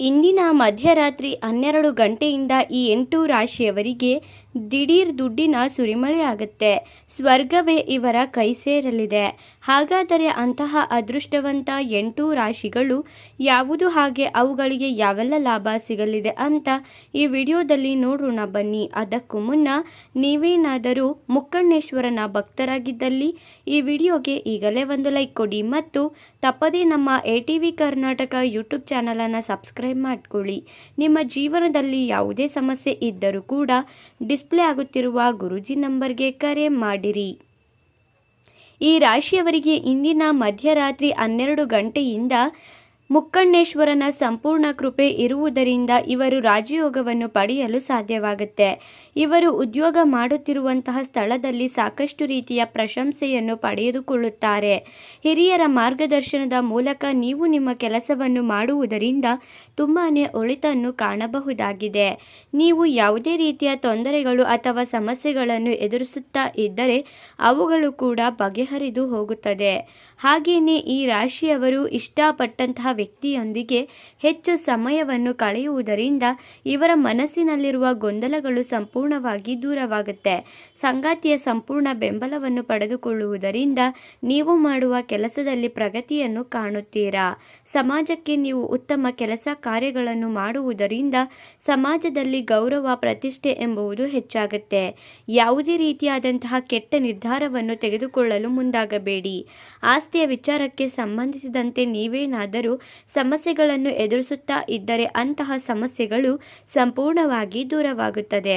ಇಂದಿನ ಮಧ್ಯರಾತ್ರಿ ಹನ್ನೆರಡು ಗಂಟೆಯಿಂದ ಈ ಎಂಟು ರಾಶಿಯವರಿಗೆ ದಿಢೀರ್ ದುಡ್ಡಿನ ಸುರಿಮಳೆ ಆಗುತ್ತೆ. ಸ್ವರ್ಗವೇ ಇವರ ಕೈ ಸೇರಲಿದೆ. ಹಾಗಾದರೆ ಅಂತಹ ಅದೃಷ್ಟವಂತ ಎಂಟು ರಾಶಿಗಳು ಯಾವುದು? ಹಾಗೆ ಅವುಗಳಿಗೆ ಯಾವೆಲ್ಲ ಲಾಭ ಸಿಗಲಿದೆ ಅಂತ ಈ ವಿಡಿಯೋದಲ್ಲಿ ನೋಡೋಣ ಬನ್ನಿ. ಅದಕ್ಕೂ ಮುನ್ನ ನೀವೇನಾದರೂ ಮುಕ್ಕಣ್ಣೇಶ್ವರನ ಭಕ್ತರಾಗಿದ್ದಲ್ಲಿ ಈ ವಿಡಿಯೋಗೆ ಈಗಲೇ ಒಂದು ಲೈಕ್ ಕೊಡಿ ಮತ್ತು ತಪ್ಪದೇ ನಮ್ಮ A T V Karnataka YouTube ಚಾನಲನ್ನು ಸಬ್ಸ್ಕ್ರೈಬ್ ಮಾಡಿಕೊಳ್ಳಿ. ನಿಮ್ಮ ಜೀವನದಲ್ಲಿ ಯಾವುದೇ ಸಮಸ್ಯೆ ಇದ್ದರೂ ಕೂಡ ಡಿಸ್ಪ್ಲೇ ಆಗುತ್ತಿರುವ ಗುರುಜಿ ನಂಬರ್ಗೆ ಕರೆ ಮಾಡಿರಿ. ಈ ರಾಶಿಯವರಿಗೆ ಇಂದಿನ ಮಧ್ಯರಾತ್ರಿ ಹನ್ನೆರಡು ಗಂಟೆಯಿಂದ ಮುಕ್ಕಣ್ಣೇಶ್ವರನ ಸಂಪೂರ್ಣ ಕೃಪೆ ಇರುವುದರಿಂದ ಇವರು ರಾಜಯೋಗವನ್ನು ಪಡೆಯಲು ಸಾಧ್ಯವಾಗುತ್ತೆ. ಇವರು ಉದ್ಯೋಗ ಮಾಡುತ್ತಿರುವಂತಹ ಸ್ಥಳದಲ್ಲಿ ಸಾಕಷ್ಟು ರೀತಿಯ ಪ್ರಶಂಸೆಯನ್ನು ಪಡೆದುಕೊಳ್ಳುತ್ತಾರೆ. ಹಿರಿಯರ ಮಾರ್ಗದರ್ಶನದ ಮೂಲಕ ನೀವು ನಿಮ್ಮ ಕೆಲಸವನ್ನು ಮಾಡುವುದರಿಂದ ತುಂಬಾ ಒಳಿತನ್ನು ಕಾಣಬಹುದಾಗಿದೆ. ನೀವು ಯಾವುದೇ ರೀತಿಯ ತೊಂದರೆಗಳು ಅಥವಾ ಸಮಸ್ಯೆಗಳನ್ನು ಎದುರಿಸುತ್ತಾ ಇದ್ದರೆ ಅವುಗಳು ಕೂಡ ಬಗೆಹರಿದು ಹೋಗುತ್ತದೆ. ಹಾಗೆಯೇ ಈ ರಾಶಿಯವರು ಇಷ್ಟಪಟ್ಟಂತಹ ವ್ಯಕ್ತಿಯೊಂದಿಗೆ ಹೆಚ್ಚು ಸಮಯವನ್ನು ಕಳೆಯುವುದರಿಂದ ಇವರ ಮನಸ್ಸಿನಲ್ಲಿರುವ ಗೊಂದಲಗಳು ಸಂಪೂರ್ಣವಾಗಿ ದೂರವಾಗುತ್ತೆ. ಸಂಗಾತಿಯ ಸಂಪೂರ್ಣ ಬೆಂಬಲವನ್ನು ಪಡೆದುಕೊಳ್ಳುವುದರಿಂದ ನೀವು ಮಾಡುವ ಕೆಲಸದಲ್ಲಿ ಪ್ರಗತಿಯನ್ನು ಕಾಣುತ್ತೀರಾ? ಸಮಾಜಕ್ಕೆ ನೀವು ಉತ್ತಮ ಕೆಲಸ ಕಾರ್ಯಗಳನ್ನು ಮಾಡುವುದರಿಂದ ಸಮಾಜದಲ್ಲಿ ಗೌರವ, ಪ್ರತಿಷ್ಠೆ ಎಂಬುದು ಹೆಚ್ಚಾಗುತ್ತೆ. ಯಾವುದೇ ರೀತಿಯಾದಂತಹ ಕೆಟ್ಟ ನಿರ್ಧಾರವನ್ನು ತೆಗೆದುಕೊಳ್ಳಲು ಮುಂದಾಗಬೇಡಿ. ಆಸ್ತಿಯ ವಿಚಾರಕ್ಕೆ ಸಂಬಂಧಿಸಿದಂತೆ ನೀವೇನಾದರೂ ಸಮಸ್ಯೆಗಳನ್ನು ಎದುರಿಸುತ್ತಾ ಇದ್ದರೆ ಅಂತಹ ಸಮಸ್ಯೆಗಳು ಸಂಪೂರ್ಣವಾಗಿ ದೂರವಾಗುತ್ತದೆ.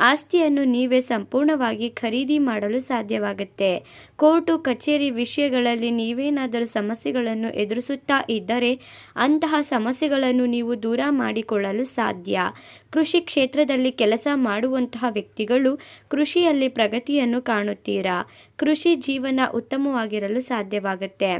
ಆಸ್ತಿಯನ್ನು ನೀವೇ ಸಂಪೂರ್ಣವಾಗಿ ಖರೀದಿ ಮಾಡಲು ಸಾಧ್ಯವಾಗುತ್ತೆ. ಕೋರ್ಟು, ಕಚೇರಿ ವಿಷಯಗಳಲ್ಲಿ ನೀವೇನಾದರೂ ಸಮಸ್ಯೆಗಳನ್ನು ಎದುರಿಸುತ್ತಾ ಇದ್ದರೆ ಅಂತಹ ಸಮಸ್ಯೆಗಳನ್ನು ನೀವು ದೂರ ಮಾಡಿಕೊಳ್ಳಲು ಸಾಧ್ಯ. ಕೃಷಿ ಕ್ಷೇತ್ರದಲ್ಲಿ ಕೆಲಸ ಮಾಡುವಂತಹ ವ್ಯಕ್ತಿಗಳು ಕೃಷಿಯಲ್ಲಿ ಪ್ರಗತಿಯನ್ನು ಕಾಣುತ್ತೀರಾ? ಕೃಷಿ ಜೀವನ ಉತ್ತಮವಾಗಿರಲು ಸಾಧ್ಯವಾಗುತ್ತೆ.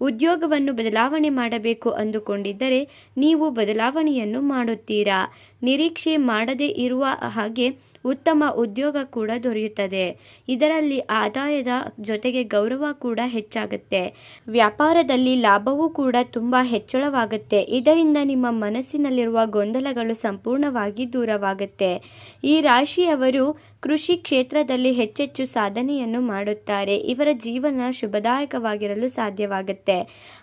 ಉದ್ಯೋಗವನ್ನು ಬದಲಾವಣೆ ಮಾಡಬೇಕು ಅಂದುಕೊಂಡಿದ್ದರೆ ನೀವು ಬದಲಾವಣೆಯನ್ನು ಮಾಡುತ್ತೀರಾ? ನಿರೀಕ್ಷೆ ಮಾಡದೇ ಇರುವ ಹಾಗೆ ಉತ್ತಮ ಉದ್ಯೋಗ ಕೂಡ ದೊರೆಯುತ್ತದೆ. ಇದರಲ್ಲಿ ಆದಾಯದ ಜೊತೆಗೆ ಗೌರವ ಕೂಡ ಹೆಚ್ಚಾಗುತ್ತೆ. ವ್ಯಾಪಾರದಲ್ಲಿ ಲಾಭವೂ ಕೂಡ ತುಂಬ ಹೆಚ್ಚಳವಾಗುತ್ತೆ. ಇದರಿಂದ ನಿಮ್ಮ ಮನಸ್ಸಿನಲ್ಲಿರುವ ಗೊಂದಲಗಳು ಸಂಪೂರ್ಣವಾಗಿ ದೂರವಾಗುತ್ತೆ. ಈ ರಾಶಿಯವರು ಕೃಷಿ ಕ್ಷೇತ್ರದಲ್ಲಿ ಹೆಚ್ಚೆಚ್ಚು ಸಾಧನೆಯನ್ನು ಮಾಡುತ್ತಾರೆ. ಇವರ ಜೀವನ ಶುಭದಾಯಕವಾಗಿರಲು ಸಾಧ್ಯವಾಗುತ್ತೆ.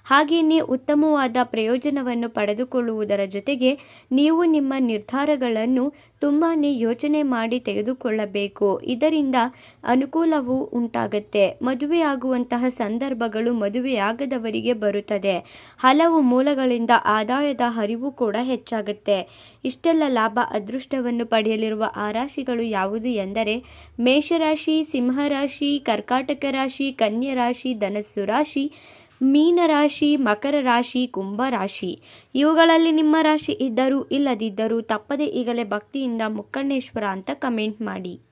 ಹಾಗೆಯೇ ಉತ್ತಮವಾದ ಪ್ರಯೋಜನವನ್ನು ಪಡೆದುಕೊಳ್ಳುವುದರ ಜೊತೆಗೆ ನೀವು ನಿಮ್ಮ ನಿರ್ಧಾರಗಳನ್ನು ತುಂಬಾ ಯೋಚನೆ ಮಾಡಿ ತೆಗೆದುಕೊಳ್ಳಬೇಕು. ಇದರಿಂದ ಅನುಕೂಲವೂ ಉಂಟಾಗತ್ತೆ. ಮದುವೆಯಾಗುವಂತಹ ಸಂದರ್ಭಗಳು ಮದುವೆಯಾಗದವರಿಗೆ ಬರುತ್ತದೆ. ಹಲವು ಮೂಲಗಳಿಂದ ಆದಾಯದ ಹರಿವು ಕೂಡ ಹೆಚ್ಚಾಗುತ್ತೆ. ಇಷ್ಟೆಲ್ಲ ಲಾಭ ಅದೃಷ್ಟವನ್ನು ಪಡೆಯಲಿರುವ ಆ ರಾಶಿಗಳು ಯಾವುದು ಎಂದರೆ ಮೇಷರಾಶಿ, ಸಿಂಹರಾಶಿ, ಕರ್ಕಾಟಕ ರಾಶಿ, ಕನ್ಯಾ ರಾಶಿ, ಧನಸ್ಸು ರಾಶಿ ಮೀನರಾಶಿ, ಮಕರ ರಾಶಿ, ಕುಂಭ ರಾಶಿ. ಇವುಗಳಲ್ಲಿ ನಿಮ್ಮ ರಾಶಿ ಇದ್ದರೂ ಇಲ್ಲದಿದ್ದರೂ ತಪ್ಪದೇ ಈಗಲೇ ಭಕ್ತಿಯಿಂದ ಮುಕ್ಕಣ್ಣೇಶ್ವರ ಅಂತ ಕಮೆಂಟ್ ಮಾಡಿ.